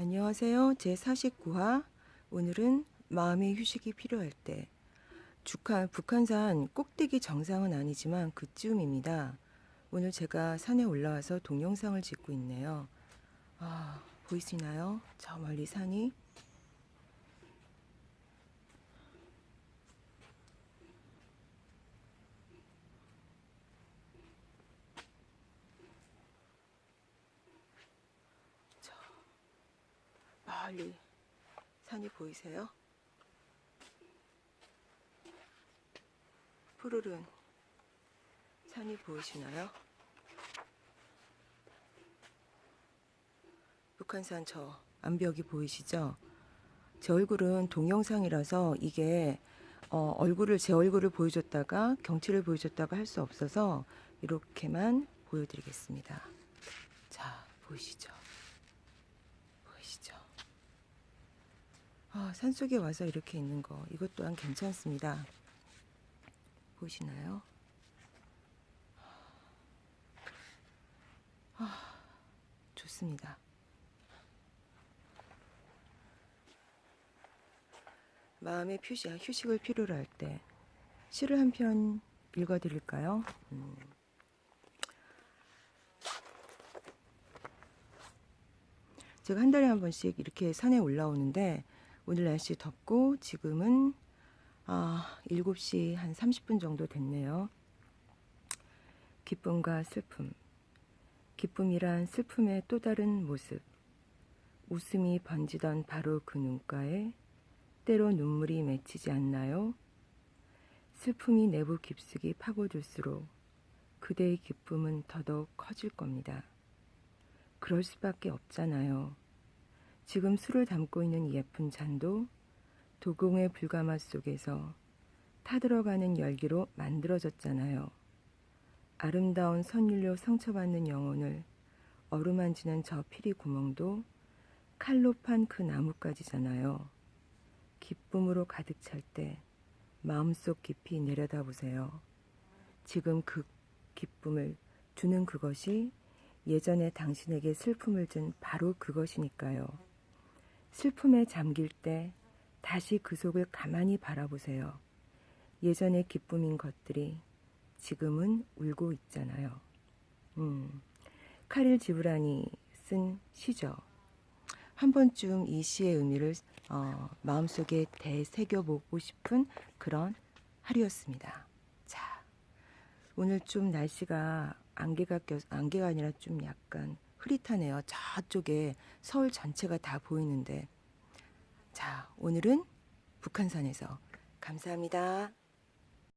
안녕하세요. 제 49화. 오늘은 마음의 휴식이 필요할 때. 북한, 북한산 꼭대기 정상은 아니지만 그쯤입니다. 오늘 제가 산에 올라와서 동영상을 찍고 있네요. 아, 보이시나요? 저 멀리 산이. 멀리 산이 보이세요? 푸르른 산이 보이시나요? 북한산 저 암벽이 보이시죠? 제 얼굴은 동영상이라서 이게 어, 얼굴을 제 얼굴을 보여줬다가 경치를 보여줬다가 할 수 없어서 이렇게만 보여드리겠습니다. 자 보이시죠? 아, 산속에 와서 이렇게 있는 거 이것 또한 괜찮습니다. 보시나요? 아, 좋습니다. 마음의 휴식, 휴식을 필요로 할 때 시를 한 편 읽어드릴까요? 음. 제가 한 달에 한 번씩 이렇게 산에 올라오는데 오늘 날씨 덥고 지금은 아, 7시 한 30분 정도 됐네요. 기쁨과 슬픔. 기쁨이란 슬픔의 또 다른 모습. 웃음이 번지던 바로 그 눈가에 때로 눈물이 맺히지 않나요? 슬픔이 내부 깊숙이 파고들수록 그대의 기쁨은 더더욱 커질 겁니다. 그럴 수밖에 없잖아요. 지금 술을 담고 있는 이 예쁜 잔도 도공의 불가마 속에서 타들어가는 열기로 만들어졌잖아요. 아름다운 선율로 상처받는 영혼을 어루만지는 저 피리 구멍도 칼로 판 그 나뭇가지잖아요. 기쁨으로 가득 찰 때 마음속 깊이 내려다보세요. 지금 그 기쁨을 주는 그것이 예전에 당신에게 슬픔을 준 바로 그것이니까요. 슬픔에 잠길 때 다시 그 속을 가만히 바라보세요. 예전의 기쁨인 것들이 지금은 울고 있잖아요. 음, 카릴 지브란이 쓴 시죠. 한 번쯤 이 시의 의미를 어, 마음속에 되새겨보고 싶은 그런 하루였습니다. 자, 오늘 좀 날씨가 안개가 껴 안개가 아니라 좀 약간 흐릿하네요. 저쪽에 서울 전체가 다 보이는데. 자, 오늘은 북한산에서 감사합니다.